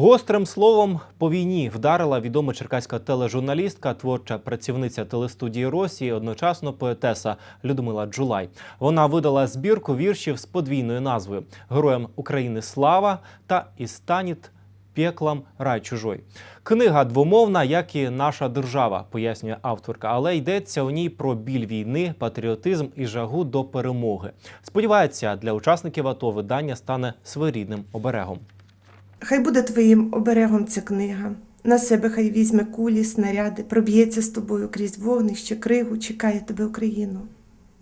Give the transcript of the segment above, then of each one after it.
Гострим словом по війні вдарила відома черкаська тележурналістка, творча працівниця телестудії Росії, одночасно поетеса Людмила Джулай. Вона видала збірку віршів з подвійною назвою Героям України слава та і станіт пеклом рай чужой. Книга двомовна, як і наша держава, пояснює авторка, але йдеться у ній про біль війни, патріотизм і жагу до перемоги. Сподівається, для учасників АТО видання стане своєрідним оберегом. Хай буде твоїм оберегом ця книга. На себе хай візьме кулі, снаряди, проб'ється з тобою крізь вогнище, кригу, чекає тебе Україну.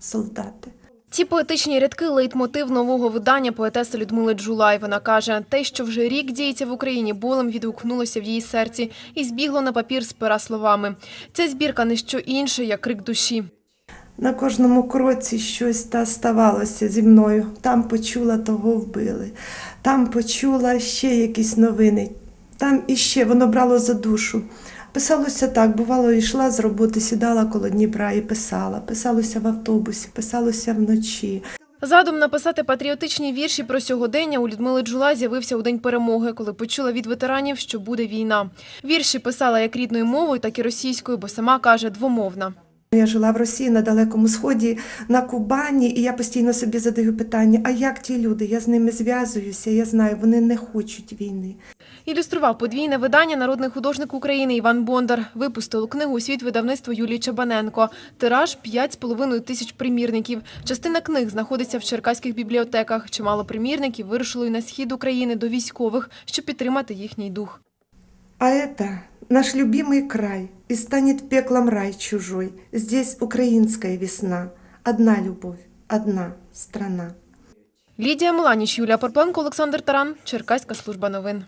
Солдати. Ці поетичні рядки – лейтмотив нового видання поетеси Людмили Джулай. Вона каже, те, що вже рік діється в Україні, болем відгукнулося в її серці і збігло на папір з пера словами. Ця збірка – не що інше, як крик душі. На кожному кроці щось та ставалося зі мною. Там почула, того вбили. Там почула ще якісь новини. Там іще воно брало за душу. Писалося так, бувало, йшла з роботи, сідала коло Дніпра і писала. Писалося в автобусі, писалося вночі. Задум написати патріотичні вірші про сьогодення у Людмили Джулай з'явився у День перемоги, коли почула від ветеранів, що буде війна. Вірші писала як рідною мовою, так і російською, бо сама каже двомовна. Я жила в Росії на Далекому Сході, на Кубані, і я постійно собі задаю питання: а як ті люди? Я з ними зв'язуюся, я знаю, вони не хочуть війни. Ілюстрував подвійне видання народний художник України Іван Бондар. Випустило книгу у світ видавництво Юлії Чабаненко. Тираж 5,5 тисяч примірників. Частина книг знаходиться в черкаських бібліотеках. Чимало примірників вирушило і на схід України до військових, щоб підтримати їхній дух. А это наш любимый край, и станет пеклом рай чужой. Здесь украинская весна, одна любовь, одна страна. Лідія Меланіч, Юлія Порпленко, Олександр Таран, Черкаська служба новин.